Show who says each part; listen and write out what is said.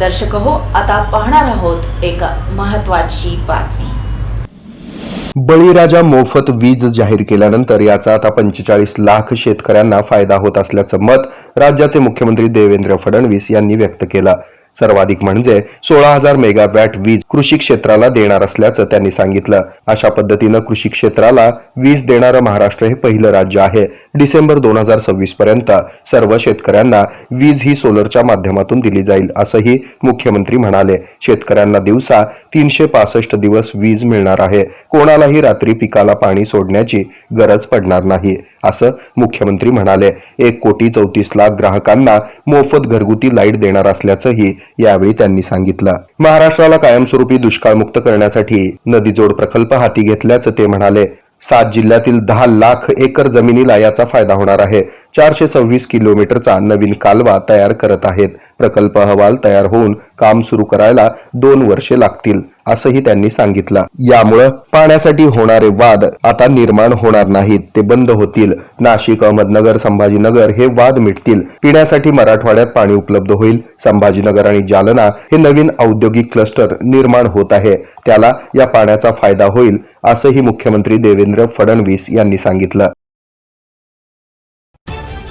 Speaker 1: दर्शक हो आता पाहणार आहोत एक महत्वाची बातमी.
Speaker 2: बळीराजा मोफत वीज जाहीर केल्यानंतर याचा आता पंचेचाळीस लाख शेतकऱ्यांना फायदा होत असल्याचं मत राज्याचे मुख्यमंत्री देवेंद्र फडणवीस यांनी व्यक्त केलं. सर्वाधिक म्हणजे सोळा हजार मेगावॅट वीज कृषी क्षेत्राला देणार असल्याचं त्यांनी सांगितलं. अशा पद्धतीनं कृषी क्षेत्राला वीज देणारं महाराष्ट्र हे पहिलं राज्य आहे. डिसेंबर दोन हजार सव्वीस पर्यंत सर्व शेतकऱ्यांना वीज ही सोलरच्या माध्यमातून दिली जाईल असंही मुख्यमंत्री म्हणाले. शेतकऱ्यांना दिवसा तीनशे पासष्ट दिवस वीज मिळणार आहे. कोणालाही रात्री पिकाला पाणी सोडण्याची गरज पडणार नाही. असं मुख्यमंत्री म्हणाले. एक कोटी चौतीस लाख ग्राहकांना मोफत घरगुती लाइट देणार असल्याचंही यावेळी त्यांनी सांगितलं. महाराष्ट्राला कायमस्वरूपी दुष्काळमुक्त करण्यासाठी नदीजोड प्रकल्प हाती घेतल्याचं ते म्हणाले. सात जिल्ह्यातील दहा लाख एकर जमिनीला याचा फायदा होणार आहे. चारशे सव्वीस किलोमीटरचा नवीन कालवा तयार करत आहेत. प्रकल्प अहवाल तयार होऊन काम सुरू करायला दोन वर्षे लागतील असंही त्यांनी सांगितलं. यामुळं पाण्यासाठी होणारे वाद आता निर्माण होणार नाहीत ते बंद होतील. नाशिक अहमदनगर संभाजीनगर हे वाद मिटतील. पिण्यासाठी मराठवाड्यात पाणी उपलब्ध होईल. संभाजीनगर आणि जालना हे नवीन औद्योगिक क्लस्टर निर्माण होत आहे. त्याला या पाण्याचा फायदा होईल असंही मुख्यमंत्री देवेंद्र फडणवीस यांनी सांगितलं.